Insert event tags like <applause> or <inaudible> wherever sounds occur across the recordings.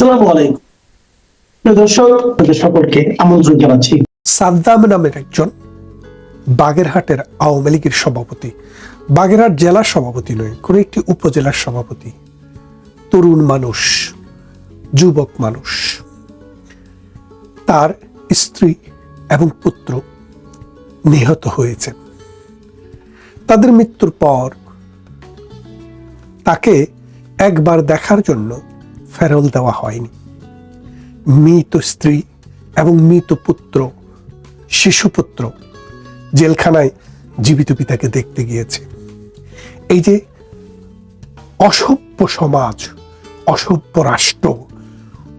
আসসালামু আলাইকুম। দর্শক সকলকে আমন্ত্রণ জানাচ্ছি। সাদ্দাম নামের একজন বাগেরহাটের আওয়ামী লীগের সভাপতি, বাগেরহাট জেলার সভাপতি নয়, কোনো একটি উপজেলার সভাপতি। তরুণ মানুষ, যুবক মানুষ। তার স্ত্রী এবং পুত্র নিহত হয়েছে। তাদের মৃত্যুর পর তাকে একবার দেখার জন্য ফেরল দেওয়া হয়নি। মৃত স্ত্রী এবং মৃত পুত্র শিশুপুত্র জেলখানায় জীবিত পিতাকে দেখতে গিয়েছে। এই যে অসভ্য সমাজ, অসভ্য রাষ্ট্র,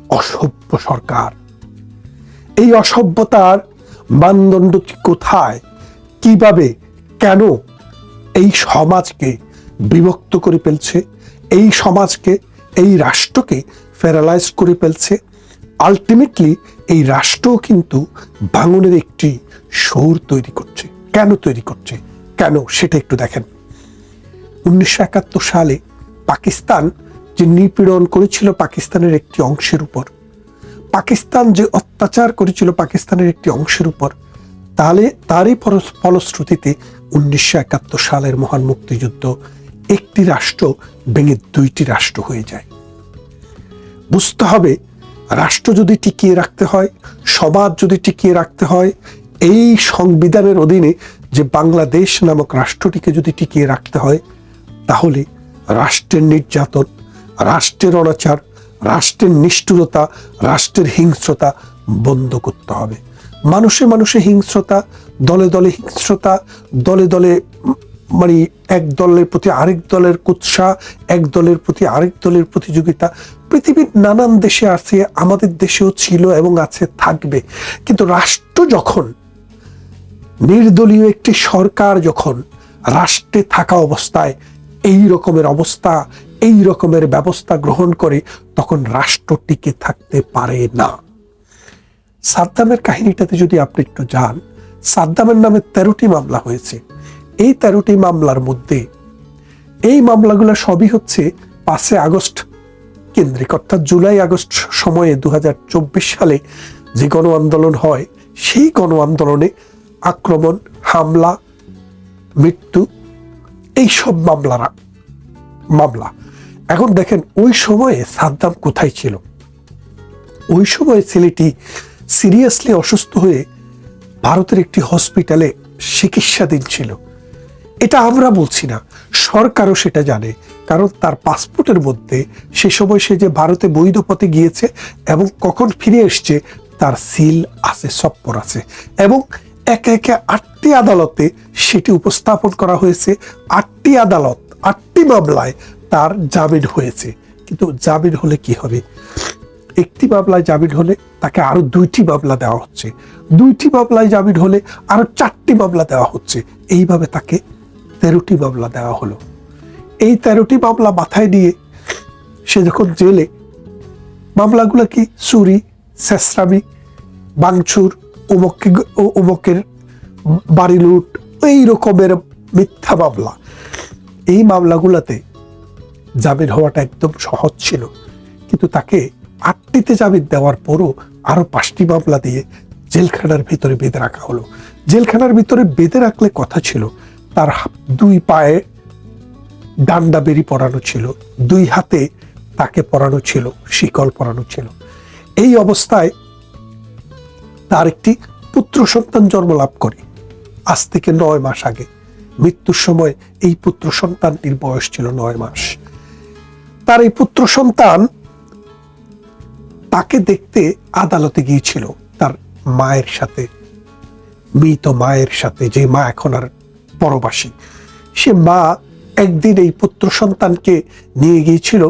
অসভ্য সরকার, এই অসভ্যতার মানদণ্ডটি কোথায়, কীভাবে, কেন এই সমাজকে বিভক্ত করে ফেলছে, এই সমাজকে এই রাষ্ট্রকে প্যারালাইজ করে ফেলছে। আলটিমেটলি এই রাষ্ট্রও কিন্তু ভাঙনের একটি সুর তৈরি করছে। কেন তৈরি করছে? কেন সেটা একটু দেখেন। উনিশশো একাত্তর সালে পাকিস্তান যে নিপীড়ন করেছিল পাকিস্তানের একটি অংশের উপর, পাকিস্তান যে অত্যাচার করেছিল পাকিস্তানের একটি অংশের উপর, তাহলে তারই ফলশ্রুতিতে উনিশশো একাত্তর সালের মহান মুক্তিযুদ্ধ একটি রাষ্ট্র ভেঙে দুইটি রাষ্ট্র হয়ে যায়। বুঝতে হবে, রাষ্ট্র যদি টিকিয়ে রাখতে হয়, সমাজ যদি টিকিয়ে রাখতে হয়, এই সংবিধানের অধীনে যে বাংলাদেশ নামক রাষ্ট্রটিকে যদি টিকিয়ে রাখতে হয়, তাহলে রাষ্ট্রের নির্যাতন, রাষ্ট্রের অনাচার, রাষ্ট্রের নিষ্ঠুরতা, রাষ্ট্রের হিংস্রতা বন্ধ করতে হবে। মানুষে মানুষে হিংস্রতা, দলে দলে হিংস্রতা, দলে দলে মানে এক দলের প্রতি আরেক দলের কুৎসা, এক দলের প্রতি আরেক দলের প্রতিযোগিতা। পৃথিবীর নানান দেশে আছে, আমাদের দেশেও ছিল এবং আছে, থাকবে। কিন্তু রাষ্ট্র যখন, নির্দলীয় একটি সরকার যখন রাষ্ট্রে থাকা অবস্থায় এই রকমের অবস্থা, এই রকমের ব্যবস্থা গ্রহণ করে, তখন রাষ্ট্র টিকে থাকতে পারে না। সাদ্দামের কাহিনীটাতে যদি আপনি একটু যান, সাদ্দামের নামে তেরোটি মামলা হয়েছে। এই তেরোটি মামলার মধ্যে। এই মামলাগুলো সবই হচ্ছে পাঁচে আগস্ট, কেন্দ্রিক অর্থাৎ জুলাই আগস্ট সময়ে দু হাজার চব্বিশ সালে যে গণ আন্দোলন হয়, সেই গণ আন্দোলনে আক্রমণ, হামলা, মৃত্যু এই সব মামলারা, মামলা। এখন দেখেন, ওই সময়ে সাদ্দাম কোথায় ছিল? ওই সময় ছেলেটি সিরিয়াসলি অসুস্থ হয়ে ভারতের একটি হসপিটালে চিকিৎসাধীন ছিল। এটা আমরা বলছি না। সরকারও সেটা জানে, কারণ তার পাসপোর্টের মধ্যে সে সময় সে যে ভারতে বৈধ পথে গিয়েছে এবং কখন ফিরে এসছে, তার সিল আছে সপ্পর আছে। এবং একে একে আটটি আদালতে সেটি উপস্থাপন করা হয়েছে। আটটি আদালত, আটটি মামলায় তার জামিন হয়েছে। কিন্তু জামিন হলে কি হবে? একটি মামলায় জামিন হলে তাকে আরও দুইটি মামলা দেওয়া হচ্ছে। দুইটি মামলায় জামিন হলে আরও চারটি মামলা দেওয়া হচ্ছে। এইভাবে তাকে তেরোটি মামলা দেওয়া হলো। এই তেরোটি মামলা মাথায় নিয়ে সে যখন জেলে, মামলাগুলো কি চুরি, শেষরামি বাংচুর উমককে উমকের বাড়ি লুট, এই রকমের মিথ্যা মামলা, এই মামলাগুলোতে জামিন হওয়াটা একদম সহজ ছিল। কিন্তু তাকে আটটিতে জামিন দেওয়ার পরও আরও পাঁচটি মামলা দিয়ে জেলখানার ভিতরে বেঁধে রাখা হলো। জেলখানার ভিতরে বেঁধে রাখলে কথা ছিল তার দুই পায়ে ডান্ডা বেরি পরানো ছিল, দুই হাতে তাকে পরানো ছিল, শিকল পরানো ছিল। এই অবস্থায় তার একটি পুত্র সন্তান জন্ম লাভ করে। আজ থেকে নয় মাস আগে। মৃত্যুর সময় এই পুত্র সন্তানটির বয়স ছিল নয় মাস। তার এই পুত্র সন্তান তাকে দেখতে আদালতে গিয়েছিল, তার মায়ের সাথে, মৃত মায়ের সাথে, যে মা এখন আর পরবাসী। সে মা একদিন এই পুত্র সন্তানকে নিয়ে গিয়েছিল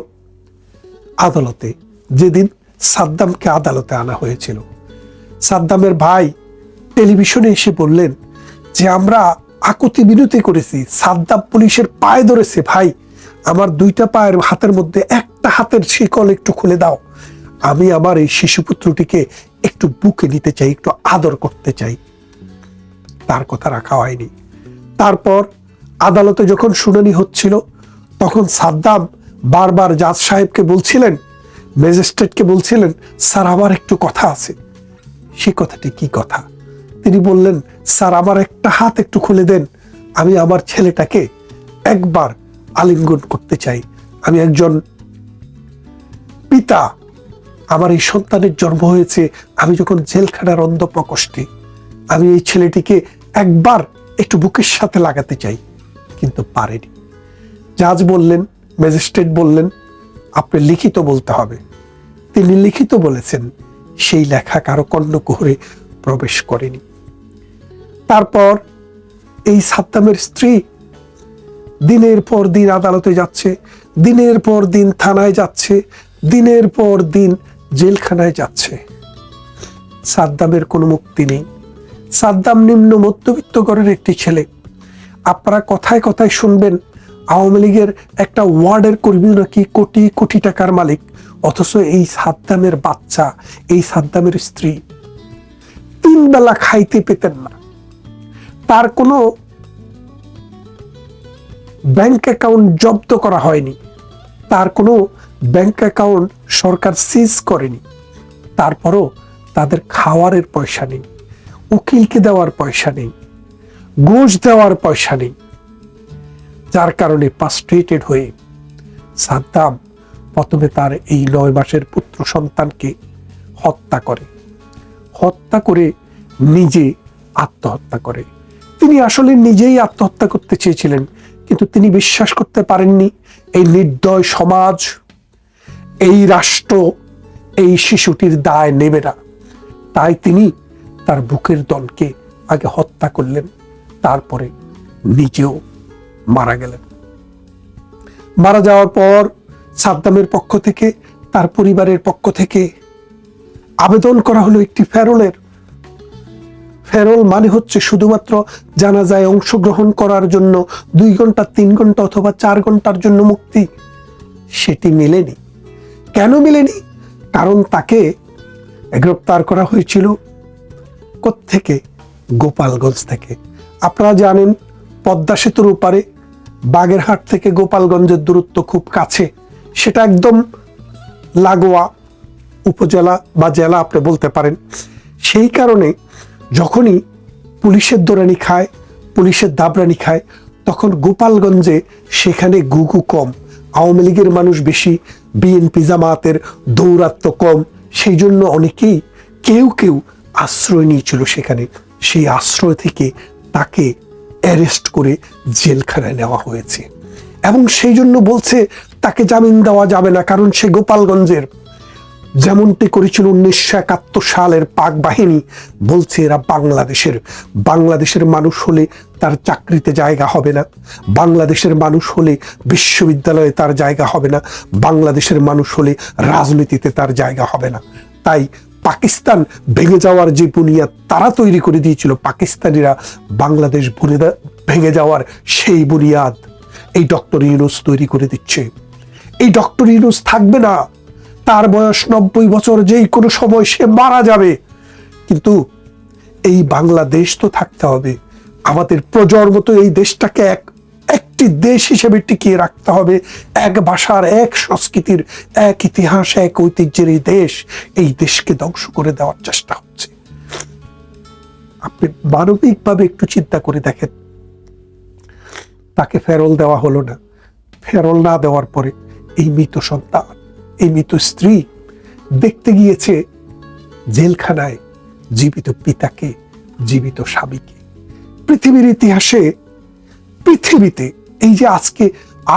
আদালতে, যেদিন সাদ্দামকে আদালতে আনা হয়েছিল। সাদ্দামের ভাই টেলিভিশনে এসে বললেন যে, আমরা আকুতি বিনতি করেছি। সাদ্দাম পুলিশের পায়ে ধরেছে। ভাই, আমার দুইটা পায়ের হাতের মধ্যে একটা হাতের শিকল একটু খুলে দাও। আমি আমার এই শিশুপুত্রটিকে একটু বুকে নিতে চাই, একটু আদর করতে চাই। তার কথা রাখা হয়নি। তারপর আদালতে যখন শুনানি হচ্ছিল, তখন সাদ্দাম বারবার জাজ সাহেবকে বলছিলেন, ম্যাজিস্ট্রেটকে বলছিলেন, স্যার, আমার একটু কথা আছে। সে কথাটি কি কথা? তিনি বললেন, স্যার, আমার একটা হাত একটু খুলে দেন। আমি আমার ছেলেটাকে একবার আলিঙ্গন করতে চাই। আমি একজন পিতা। আমার এই সন্তানের জন্ম হয়েছে। আমি যখন জেলখানার অন্ধ প্রকোষ্ঠে আমি এই ছেলেটিকে একবার একটু বুকের সাথে লাগাতে চাই, কিন্তু পারেনি। জাজ বললেন, ম্যাজিস্ট্রেট বললেন, আপনি লিখিত বলতে হবে। তিনি লিখিত বলেছেন, সেই লেখা কারও কর্ণকুহরে প্রবেশ করেনি। তারপর এই সাদ্দামের স্ত্রী দিনের পর দিন আদালতে যাচ্ছে, দিনের পর দিন থানায় যাচ্ছে, দিনের পর দিন জেলখানায় যাচ্ছে। সাদ্দামের কোনো মুক্তি নেই। সাদ্দাম নিম্ন মধ্যবিত্ত ঘরের একটি ছেলে। আপনারা কথায় কথায় শুনবেন, আওয়ামী লীগের একটা ওয়ার্ডের কর্মী নাকি কোটি কোটি টাকার মালিক, অথচ এই সাদ্দামের বাচ্চা, এই সাদ্দামের স্ত্রী। তিন বেলা খাইতে পেতেন না। তার কোনো ব্যাংক অ্যাকাউন্ট জব্দ করা হয়নি। তার কোনো ব্যাংক অ্যাকাউন্ট সরকার সিজ করেনি। তারপরও তাদের খাওয়ারের পয়সা নেই। উকিলকে দেওয়ার পয়সা নেই, ঘুষ দেওয়ার পয়সা নেই। যার কারণে পাস্ট্রেটেড হয়ে সাদ্দাম প্রথমে তার এই নয় মাসের পুত্র সন্তানকে হত্যা করে। হত্যা করে নিজে আত্মহত্যা করে। তিনি আসলে নিজেই আত্মহত্যা করতে চেয়েছিলেন, কিন্তু তিনি বিশ্বাস করতে পারেননি, এই নির্দয় সমাজ, এই রাষ্ট্র, এই শিশুটির দায় নেবে না। তাই তিনি তার বুকের দলকে আগে হত্যা করলেন, তারপরে নিজেও মারা গেলেন। মারা যাওয়ার পর সাদ্দামের পক্ষ থেকে, তার পরিবারের পক্ষ থেকে আবেদন করা হলো একটি ফেরলের। ফেরল মানে হচ্ছে শুধুমাত্র জানাজায় অংশগ্রহণ করার জন্য দুই ঘণ্টা, তিন ঘণ্টা অথবা চার ঘণ্টার জন্য মুক্তি, সেটি মেলেনি। কেন মেলেনি? কারণ তাকে গ্রেপ্তার করা হয়েছিল থেকে গোপালগঞ্জ থেকে। আপনারা জানেন, পদ্মা সেতুর উপারে বাগেরহাট থেকে গোপালগঞ্জের দূরত্ব খুব কাছে। সেটা একদম লাগোয়া উপজেলা বা জেলা আপনি বলতে পারেন। সেই কারণে যখনই পুলিশের দৌড়ানি খায়, পুলিশের দাবরানি খায়, তখন গোপালগঞ্জে সেখানে গুগু কম। আওয়ামী লীগের মানুষ বেশি, বিএনপি জামাতের দৌরাত্ম কম। সেই জন্য অনেকেই, কেউ কেউ আশ্রয় নিয়েছিল সেখানে। সেই আশ্রয় থেকে তাকে অ্যারেস্ট করে জেলখানায় নেওয়া হয়েছে। এবং সেই জন্য বলছে, তাকে জামিন দেওয়া যাবে না, কারণ সে গোপালগঞ্জের। যেমনটি করেছিল উনিশশো একাত্তর সালের পাক বাহিনী, বলছে এরা বাংলাদেশের। বাংলাদেশের মানুষ হলে তার চাকরিতে জায়গা হবে না। বাংলাদেশের মানুষ হলে বিশ্ববিদ্যালয়ে তার জায়গা হবে না। বাংলাদেশের মানুষ হলে রাজনীতিতে তার জায়গা হবে না। তাই পাকিস্তান ভেঙে যাওয়ার যে বুনিয়াদ তারা তৈরি করে দিয়েছিল, পাকিস্তানিরা বাংলাদেশ ভেঙে যাওয়ার সেই বুনিয়াদ এই ডক্টর ইউনুস তৈরি করে দিচ্ছে। এই ডক্টর ইউনুস থাকবে না। তার বয়স নব্বই বছর, যেই কোনো সময় সে মারা যাবে। কিন্তু এই বাংলাদেশ তো থাকতে হবে। আমাদের প্রজন্ম তো এই দেশটাকে এক একটি দেশ হিসেবে টিকিয়ে রাখতে হবে। এক ভাষার, এক সংস্কৃতির, এক ইতিহাস, এক ঐতিহ্যের এই দেশ এই দেশকে ধ্বংস করে দেওয়ার চেষ্টা হচ্ছে। আপনি মানবিকভাবে একটু চিন্তা করে দেখেন। তাকে ফেরল দেওয়া হলো না। ফেরল না দেওয়ার পরে এই মৃত সন্তান, এই মৃত স্ত্রী দেখতে গিয়েছে জেলখানায় জীবিত পিতাকে, জীবিত স্বামীকে। পৃথিবীর ইতিহাসে, পৃথিবীতে এই যে আজকে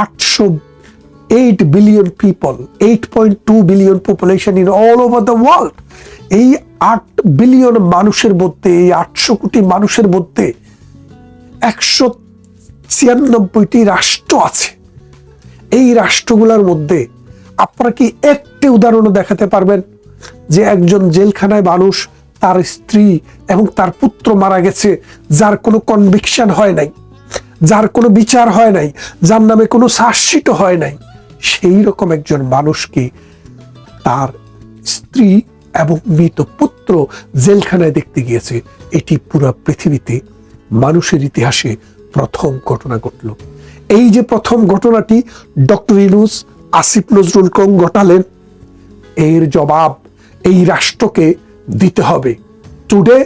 আটশো eight billion people eight point two billion population in all over the world এই আট বিলিয়ন মানুষের মধ্যে, এই আটশো কোটি মানুষের মধ্যে একশো ছিয়ানব্বইটি রাষ্ট্র আছে। এই রাষ্ট্রগুলোর মধ্যে আপনারা কি একটি উদাহরণ দেখাতে পারবেন যে একজন জেলখানায় মানুষ তার স্ত্রী এবং তার পুত্র মারা গেছে, যার কোনো কনভিকশন হয় নাই? যার কোনো বিচার হয় নাই, যার নামে কোনো শাসিত হয় নাই, সেই রকম একজন মানুষকে তার স্ত্রী এবং মৃত পুত্র জেলখানায় দেখতে গিয়েছে। এটি পুরো পৃথিবীতে মানুষের ইতিহাসে প্রথম ঘটনা ঘটল। এই যে প্রথম ঘটনাটি ডক্টর ইনুস আসিফ নজরুল কং ঘটালেন, এর জবাব এই রাষ্ট্রকে দিতে হবে। Today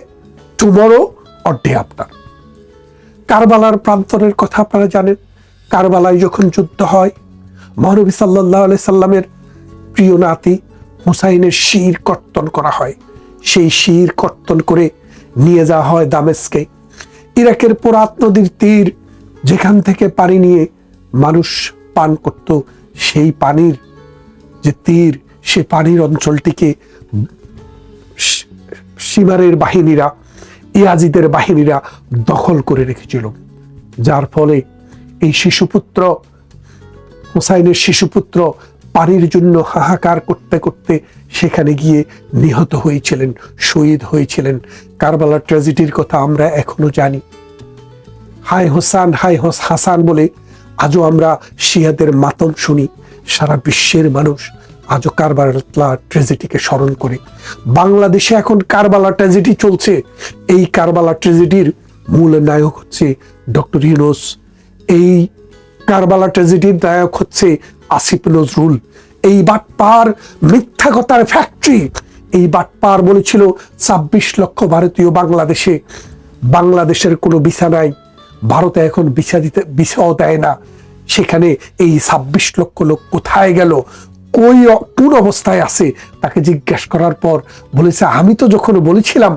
tomorrow or day after কারবালার প্রান্তরের কথা আপনারা জানেন। কারবালায় যখন যুদ্ধ হয়, মহানবী সাল্লাহ আলাই সাল্লামের প্রিয় নাতি হুসাইনের শির কর্তন করা হয়। সেই শির কর্তন করে নিয়ে যাওয়া হয় দামেস্কে। ইরাকের পোরাত নদীর তীর যেখান থেকে পানি নিয়ে মানুষ পান করত, সেই পানির যে তীর, সে পানির অঞ্চলটিকে সীমারের বাহিনীরা ইয়াজিদের বাহিনীরা দখল করে রেখেছিল, যার ফলে এই শিশুপুত্র, হুসাইনের শিশুপুত্র পানির জন্য হাহাকার করতে করতে সেখানে গিয়ে নিহত হয়েছিলেন, শহীদ হয়েছিলেন। কারবালার ট্র্যাজেডির কথা আমরা এখনও জানি। হাই হোসান হাই হোস হাসান বলে আজও আমরা শিয়াদের মাতম শুনি। সারা বিশ্বের মানুষ আজও কারবালা ট্র্যাজেডিকে স্মরণ করে। বাংলাদেশে এখন কারবালা ট্র্যাজেডি চলছে। এই কারবালা ট্র্যাজেডির মূল নায়ক হচ্ছে ডক্টর ইউনুস। এই কারবালা ট্র্যাজেডির নায়ক হচ্ছে আসিফ নজরুল। এই বাটপার মিথ্যা কথার ফ্যাক্টরি। এই বাটপার বলেছিল, ছাব্বিশ লক্ষ ভারতীয় বাংলাদেশে, বাংলাদেশের কোনো বিছা নাই। ভারতে এখন ভিসা দিতে, ভিসাও দেয় না। সেখানে এই ছাব্বিশ লক্ষ লোক কোথায় গেল? কই কোন অবস্থায় আছে? তাকে জিজ্ঞেস করার পর বলেছে, আমি তো যখন বলেছিলাম,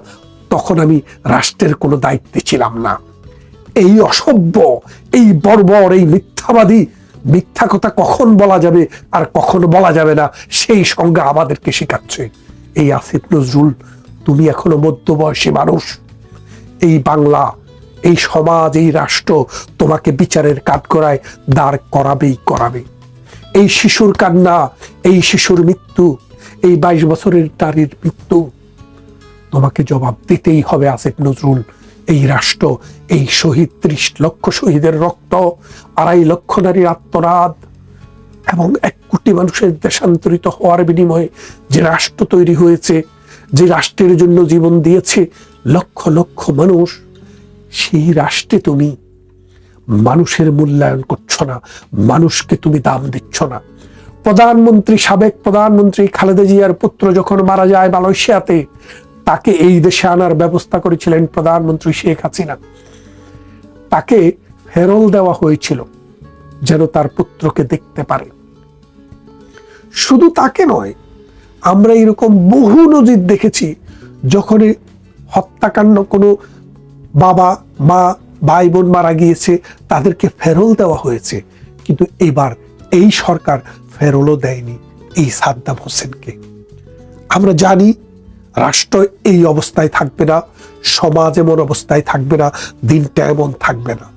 তখন আমি রাষ্ট্রের কোনো দায়িত্বে ছিলাম না। এই অসভ্য, এই বর্বর, এই মিথ্যাবাদী, মিথ্যা কথা কখন বলা যাবে আর কখন বলা যাবে না, সেই সংজ্ঞা আমাদেরকে শেখাচ্ছে। এই আসিফ নজরুল, তুমি এখনও মধ্যবয়সী মানুষ। এই বাংলা, এই সমাজ, এই রাষ্ট্র তোমাকে বিচারের কাঠগড়ায় দাঁড় করাবেই করাবে। এই শিশুর কান্না, এই শিশুর মৃত্যু, এই বাইশ বছরের নারীর মৃত্যু। তোমাকে জবাব দিতেই হবে আসিফ নজরুল, এই রাষ্ট্র, এই শহীদ, ত্রিশ লক্ষ শহীদের রক্ত, আড়াই লক্ষ নারীর আত্মনাদ। এবং এক কোটি মানুষের দেশান্তরিত হওয়ার বিনিময়ে যে রাষ্ট্র তৈরি হয়েছে, যে রাষ্ট্রের জন্য জীবন দিয়েছে লক্ষ লক্ষ মানুষ, সেই রাষ্ট্রে তুমি মানুষের মূল্যায়ন করছ না, মানুষকে তুমি দাম দিচ্ছ না। প্রধানমন্ত্রী, সাবেক প্রধানমন্ত্রী খালেদা জিয়ার পুত্র যখন মারা যায় মালয়েশিয়াতে, তাকে এই দেশে আনার ব্যবস্থা করেছিলেন প্রধানমন্ত্রী শেখ হাসিনা। তাকে ফেরল দেওয়া হয়েছিল যেন তার পুত্রকে দেখতে পারে। শুধু তাকে নয়, আমরা এরকম বহু নজির দেখেছি যখন হত্যাকাণ্ড কোনো বাবা, মা ভাই বোন মারা গিয়েছে, তাদেরকে ফেরল দেওয়া হয়েছে। কিন্তু এবার এই সরকার ফেরলও দেয়নি এই সাদ্দাম হোসেনকে। আমরা জানি, রাষ্ট্র এই অবস্থায় থাকবে না, সমাজ এমন অবস্থায় থাকবে না, দিনটা এমন থাকবে না।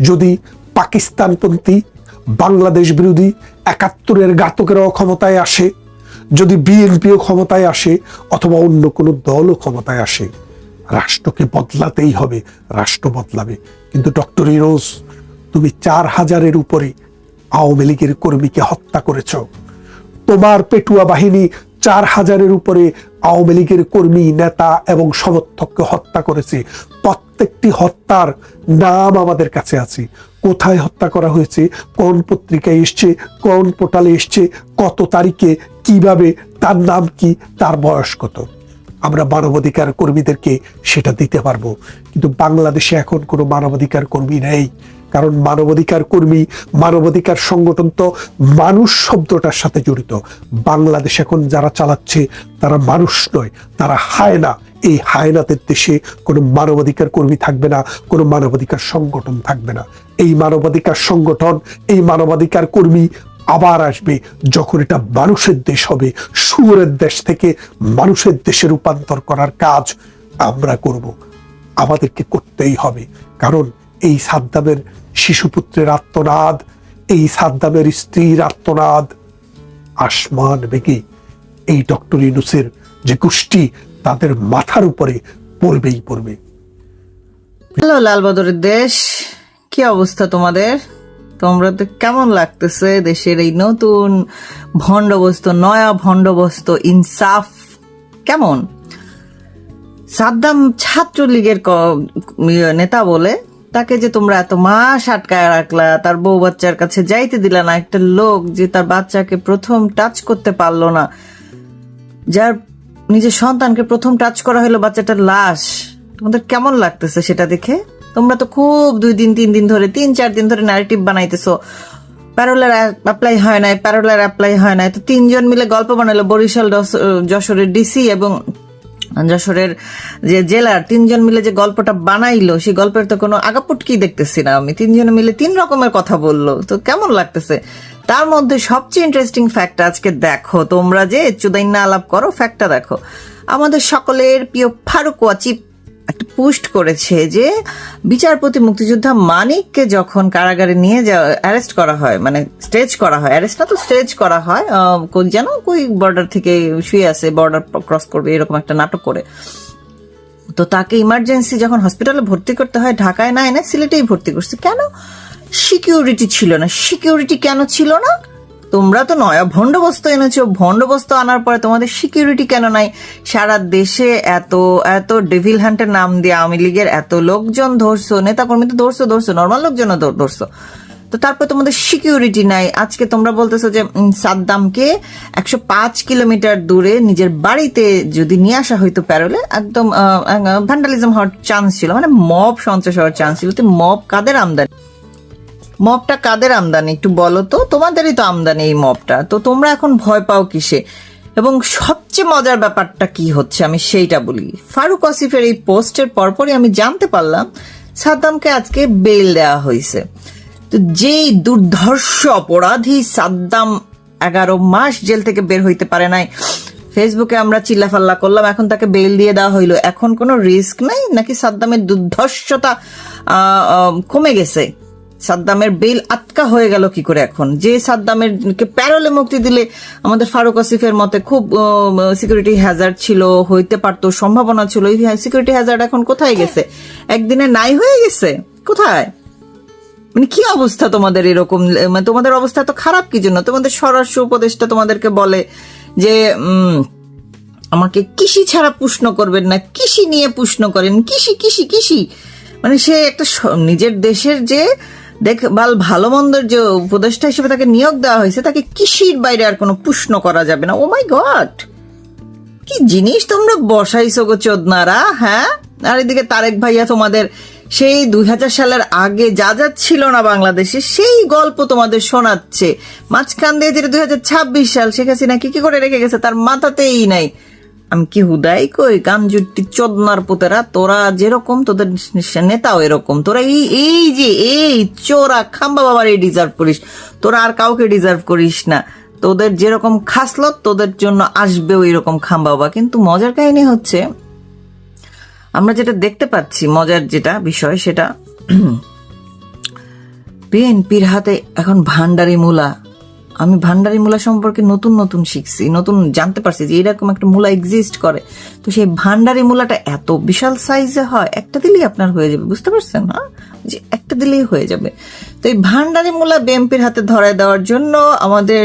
যদি পাকিস্তানপন্থী, বাংলাদেশ বিরোধী, একাত্তরের ঘাতকেরাও ক্ষমতায় আসে, যদি বিএনপিও ক্ষমতায় আসে, অথবা অন্য কোনো দলও ক্ষমতায় আসে রাষ্ট্রকে বদলাতেই হবে, রাষ্ট্র বদলাবে। কিন্তু ডক্টর ইরোজ, তুমি চার হাজারের উপরে আওয়ামী লীগের কর্মীকে হত্যা করেছ। তোমার পেটুয়া বাহিনী চার হাজারের উপরে আওয়ামী লীগের কর্মী, নেতা এবং সমর্থককে হত্যা করেছে। প্রত্যেকটি হত্যার নাম আমাদের কাছে আছে। কোথায় হত্যা করা হয়েছে, কোন পত্রিকায় এসছে, কোন পোর্টালে এসছে, কত তারিখে, কীভাবে, তার নাম কি, তার বয়স কত? আমরা মানবাধিকার কর্মীদেরকে সেটা দিতে পারব। কিন্তু বাংলাদেশে এখন কোনো মানবাধিকার কর্মী নেই। কারণ মানবাধিকার কর্মী, মানবাধিকার সংগঠন তো মানুষ শব্দটার সাথে জড়িত। বাংলাদেশ এখন যারা চালাচ্ছে, তারা মানুষ নয়, তারা হায়না। এই হায়নাদের দেশে কোনো মানবাধিকার কর্মী থাকবে না, কোনো মানবাধিকার সংগঠন থাকবে না। এই মানবাধিকার সংগঠন, এই মানবাধিকার কর্মী আবার আসবে যখন এটা মানুষের দেশ হবে। সুরের দেশ থেকে মানুষের দেশে রূপান্তর করার কাজ আমরা করব। আমাদেরকে করতেই হবে। কারণ এই সাদ্দামের শিশুপুত্রের আত্মনাদ, এই সাদ্দামের স্ত্রীর আত্মনাদ, আসমান বেগে এই ডক্টর ইনুসের যে গোষ্ঠী, তাদের মাথার উপরে পড়বেই পড়বে। হ্যালো, লালবদরের দেশ, কি অবস্থা তোমাদের? তোমরা তো কেমন লাগতেছে? দেশের এই নতুন ভণ্ডবস্ত, নয়া ভণ্ডবস্ত, ইনসাফ, কেমন? সাদ্দাম ছাত্রলীগের ইয়ে নেতা বলে, তাকে যে তোমরা এত মাস আটকায় রাখলা, তার বউ বাচ্চার কাছে যাইতে দিলা না, একটা লোক যে তার বাচ্চাকে প্রথম টাচ করতে পারল না, যার নিজের সন্তানকে প্রথম টাচ করা হলো বাচ্চাটার লাশ, তোমাদের কেমন লাগতেছে সেটা দেখে? তোমরা তো খুব দুই দিন, তিন দিন ধরে, তিন, চার দিন ধরে ন্যারেটিভ বানাইতেছো। প্যারোলার অ্যাপ্লাই হয় নাই প্যারোলার অ্যাপ্লাই হয় নাই। তো তিনজন মিলে গল্প বানালো বরিশাল যশোরের ডিসি এবং যশোরের যে জেলার। তিনজন মিলে যে গল্পটা বানাইলো, সেই গল্পের তো কোনো আগাপুটকি দেখতেছি না আমি। তিনজনে মিলে তিন রকমের কথা বলল। তো কেমন লাগতেছে? তার মধ্যে সবচেয়ে ইন্টারেস্টিং ফ্যাক্ট আজকে দেখো। তোমরা যে চুদাইনা আলাপ করো ফ্যাক্টটা দেখো। আমাদের সকলের প্রিয় ফারুক ওয়াচিব একটা পোস্ট করেছে যে, বিচারপতি মুক্তিযোদ্ধা মানিককে যখন কারাগারে নিয়ে যাওয়া, অ্যারেস্ট করা হয় মানে স্টেজ করা হয়, অ্যারেস্ট না তো স্টেজ করা হয় যেন কই বর্ডার থেকে শুয়ে আছে, বর্ডার ক্রস করবে, এরকম একটা নাটক করে। তো তাকে ইমার্জেন্সি যখন হসপিটালে ভর্তি করতে হয়, ঢাকায় না এনে সিলেটেই ভর্তি করছে। কেন? সিকিউরিটি ছিল না। সিকিউরিটি কেন ছিল না? তোমরা তো নয়া ভণ্ডবস্ত এনেছো। ভণ্ডবস্ত আনার পরে তোমাদের সিকিউরিটি কেন নাই? সারা দেশে এত এত ডেভিল হান্টের নাম দিয়ে আওয়ামী লীগের এত লোকজন ধরছো, নেতাকর্মী তো ধরছো ধরছো নর্মাল লোকজনও ধরছো। তো তারপর তোমাদের সিকিউরিটি নাই। আজকে তোমরা বলতেছো যে সাদ্দামকে একশো পাঁচ কিলোমিটার দূরে নিজের বাড়িতে যদি নিয়ে আসা হইতো প্যারোলে, একদম ভ্যান্ডালিজম হওয়ার চান্স ছিল। মানে মব সন্ত্রাস হওয়ার চান্স ছিল। মব কাদের আমদানি? মবটা কাদের আমদানি? একটু বলো তো, তোমাদেরই তো আমদানি এই মবটা তো তোমরা এখন ভয় পাও কিসে? এবং সবচেয়ে মজার ব্যাপারটা কি হচ্ছে? আমি সেইটা বলি। ফারুক আসিফের এই পোস্টের পরপরই আমি জানতে পারলাম, সাদ্দামকে আজকে বেল দেওয়া হয়েছে। তো যেই দুর্ধর্ষ অপরাধী সাদ্দাম এগারো মাস জেল থেকে বের হইতে পারে নাই, ফেসবুকে আমরা চিল্লাফাল্লা করলাম, এখন তাকে বেল দিয়ে দেওয়া হইল। এখন কোনো রিস্ক নাই? নাকি সাদ্দামের দুর্ধর্ষতা কমে গেছে? সাদ্দামের বেল আটকা হয়ে গেল কি করে এখন? যে সাদ্দামের প্যারোলে মুক্তি দিলে আমাদের ফারুক আসিফের মতে খুব সিকিউরিটি হ্যাজার্ড ছিল, হইতে পারতো, সম্ভাবনা ছিল। সিকিউরিটি হ্যাজার্ড এখন কোথায় গেছে? একদিনে নাই হয়ে গেছে? কোথায়? মানে কি অবস্থা তোমাদের এরকম? মানে তোমাদের অবস্থা তো খারাপ কি জন্য? তোমাদের স্বরাষ্ট্র উপদেষ্টা তোমাদেরকে বলে যে আমাকে কৃষি ছাড়া প্রশ্ন করবেন না, কৃষি নিয়ে প্রশ্ন করেন। কৃষি কৃষি কৃষি। মানে সে একটা নিজের দেশের যে দেখভাল ভালো মন্দর যে উপদেষ্টা হিসেবে তাকে নিয়োগ দেওয়া হয়েছে, তাকে কৃষির বাইরে আর কোনো প্রশ্ন করা যাবে না। ও মাই গড কি জিনিস তোমরা বসাইছো গো চোদনারা হ্যাঁ? আর এদিকে তারেক ভাইয়া তোমাদের সেই দুই হাজার সালের আগে যা যা ছিল না বাংলাদেশে, সেই গল্প তোমাদের শোনাচ্ছে। মাঝখান দিয়ে যেটা দুই হাজার ছাব্বিশ সাল, শেখ হাসিনা কি কি করে রেখে গেছে তার মাথাতেই নাই। আমি কি হুদাই কই? গানজুটি চোদনার পুতেরা, তোরা যেরকম, তোদের নেতাও এরকম। তোরা এই এই যে, এই চোরা খাম্বা বাবার এই ডিজার্ভ করিস। তোরা আর কাউকে ডিজার্ভ করিস না। তোদের যেরকম খাসলত, তোদের জন্য আসবেও এরকম খাম্বা বাবা। কিন্তু মজার কাহিনী হচ্ছে, আমরা যেটা দেখতে পাচ্ছি, মজার যেটা বিষয় সেটা <clears throat> বিএনপির হাতে এখন ভান্ডারি মূলা। আমি ভান্ডারি মূলা সম্পর্কে নতুন নতুন শিখছি, নতুন জানতে পারছি যে এরকম একটা মূলা এক্সিস্ট করে। তো সেই ভান্ডারি মূলাটা এত বিশাল সাইজে হয়, একটা দিলেই আপনার হয়ে যাবে, বুঝতে পারছেন? না যে একটা দিলেই হয়ে যাবে। তো এই ভান্ডারি মূলা বিএনপির হাতে ধরায় দেওয়ার জন্য আমাদের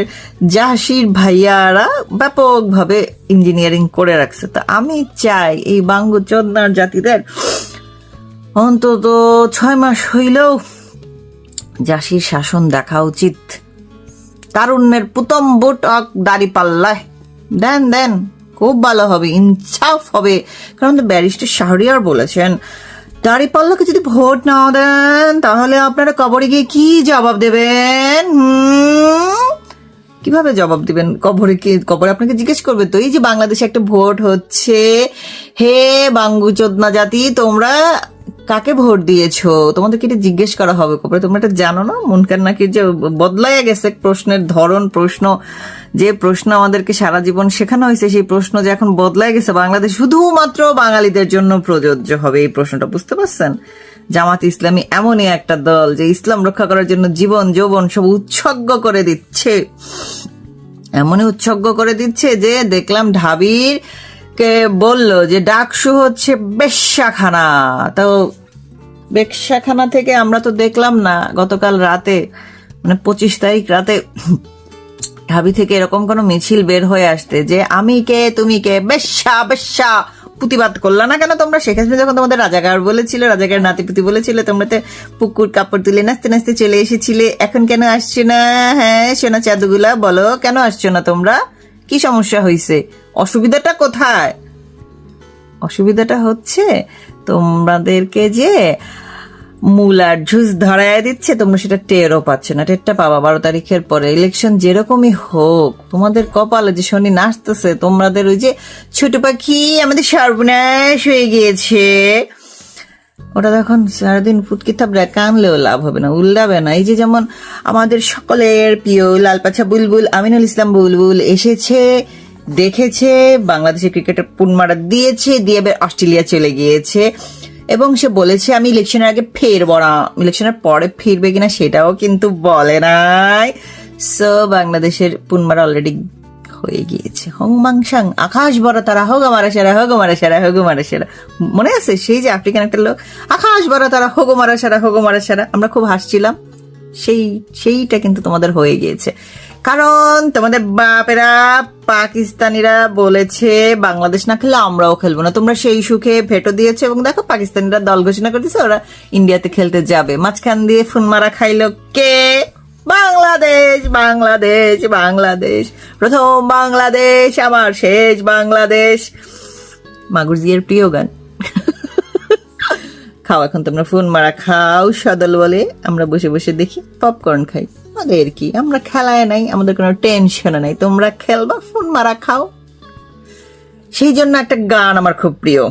জাহাসির ভাইয়ারা ব্যাপকভাবে ইঞ্জিনিয়ারিং করে রাখছে। তা আমি চাই এই বাঙ্গু চোদনার জাতিদের অন্তত ছয় মাস হইলেও জাসির শাসন দেখা উচিত। তারুণ্যের প্রথম বুট অক দাড়ি পাল্লায়। দেন দেন, খুব ভালো হবে, ইনসাফ হবে। কারণ তো ব্যারিস্টার শাহরিয়ার বলেছেন, দাড়ি পাল্লাকে যদি ভোট না দেন, তাহলে আপনারা কবরে গিয়ে কি জবাব দেবেন? কীভাবে জবাব দিবেন? কবরে কি, কবরে আপনাকে জিজ্ঞেস করবে তো, এই যে বাংলাদেশে একটা ভোট হচ্ছে, হে বাঙ্গু চোদনা জাতি, তোমরা কাকে ভোট দিয়েছ? তোমাদেরকে এটা জিজ্ঞেস করা হবে কবরে তোমরা এটা জানো না? মনকার নাকি যে বদলাইয়া গেছে প্রশ্নের ধরন, প্রশ্ন, যে প্রশ্ন আমাদেরকে সারা জীবন শেখানো হয়েছে, সেই প্রশ্ন যে এখন বদলাই গেছে বাংলাদেশ শুধুমাত্র বাঙালিদের জন্য প্রযোজ্য হবে এই প্রশ্নটা, বুঝতে পারছেন? জামাত ইসলামী এমনই একটা দল যে ইসলাম রক্ষা করার জন্য জীবন, যৌবন সব উৎসর্গ করে দিচ্ছে। এমনই উৎসর্গ করে দিচ্ছে যে দেখলাম ঢাবির কে বলল যে ডাকসু হচ্ছে বেশ্যাখানা? তো বেশ্যাখানা থেকে আমরা তো দেখলাম না গতকাল রাতে মানে পঁচিশ তারিখ রাতে ঢাবি থেকে এরকম কোনো মিছিল বের হয়ে আসতে যে, আমি কে? তুমি কে? বেশ্যা বেশ্যা! প্রতিবাদ করলা না কেন তোমরা? শেখ যখন তোমাদের রাজাকার বলেছিল, রাজাকার নাতিপুতি বলেছিল, তোমরা তো পুকুর কাপড় তুলে নাচতে নাচতে চলে এসেছিলে। এখন কেন আসছো না? হ্যাঁ সোনা চাঁদুগুলা বলো, কেন আসছো না তোমরা? কি সমস্যা হয়েছে অসুবিধাটা কোথায়? অসুবিধাটা হচ্ছে তোমাদেরকে যে মূলার ঝুস ধরায় দিচ্ছে, তোমরা সেটা টেরও পাচ্ছ না। টেরটা পাবা বারো তারিখের পরে। ইলেকশন যেরকমই হোক, তোমাদের কপালে যে শনি নাচতেছে, তোমাদের ওই যে ছোট পাখি আমাদের সর্বনাশ হয়ে গিয়েছে। ওটা তখন সারাদিন ফুটকি থাপড়া কানলেও লাভ হবে না উল্লাবে না। এই যে যেমন আমাদের সকলের প্রিয় লালপাছা বুলবুল, আমিনুল ইসলাম বুলবুল এসেছে, দেখেছে, বাংলাদেশের ক্রিকেটের পুনমারা দিয়েছে, দিয়ে এবার অস্ট্রেলিয়া চলে গিয়েছে। এবং সে বলেছে, আমি ইলেকশনের আগে ফিরবো না। ইলেকশনের পরে ফিরবে কিনা সেটাও কিন্তু বলে নাই। সো বাংলাদেশের পুনমারা অলরেডি হয়ে গিয়েছে। হং মাংসাং আকাশ বড়, তারা হোক মারা সেরা, হোক মারা সেরা, হোক মারা সেরা। মনে আছে সেই যে আফ্রিকান একটা লোক, আকাশ বড়, তারা হোক মারা সেরা, হোক মারা সেরা। আমরা খুব হাসছিলাম। সেই, সেইটা কিন্তু তোমাদের হয়ে গিয়েছে। কারণ তোমাদের বাপেরা পাকিস্তানিরা বলেছে, বাংলাদেশ না খেলে আমরাও খেলব না। তোমরা সেই সুখে ভেটো দিয়েছ এবং দেখো পাকিস্তানিরা দল ঘোষণা করতেছে ওরা ইন্ডিয়াতে খেলতে যাবে। মাঝখান দিয়ে ফুন মারা খাইলো কে? বাংলাদেশ বাংলাদেশ বাংলাদেশ। প্রথম বাংলাদেশ, আমার শেষ বাংলাদেশ। মাগুরজিয়ার প্রিয় গান। খাও, এখন তোমরা ফোন মারা খাও, সদল বলে। আমরা বসে বসে দেখি পপকর্ন খাই। আমাদের কি? আমরা খেলায় নাই, আমাদের কোনো টেনশন নাই। তোমরা খেলবা, ফোন মারা খাও। সেই জন্য একটা গান আমার খুব প্রিয়।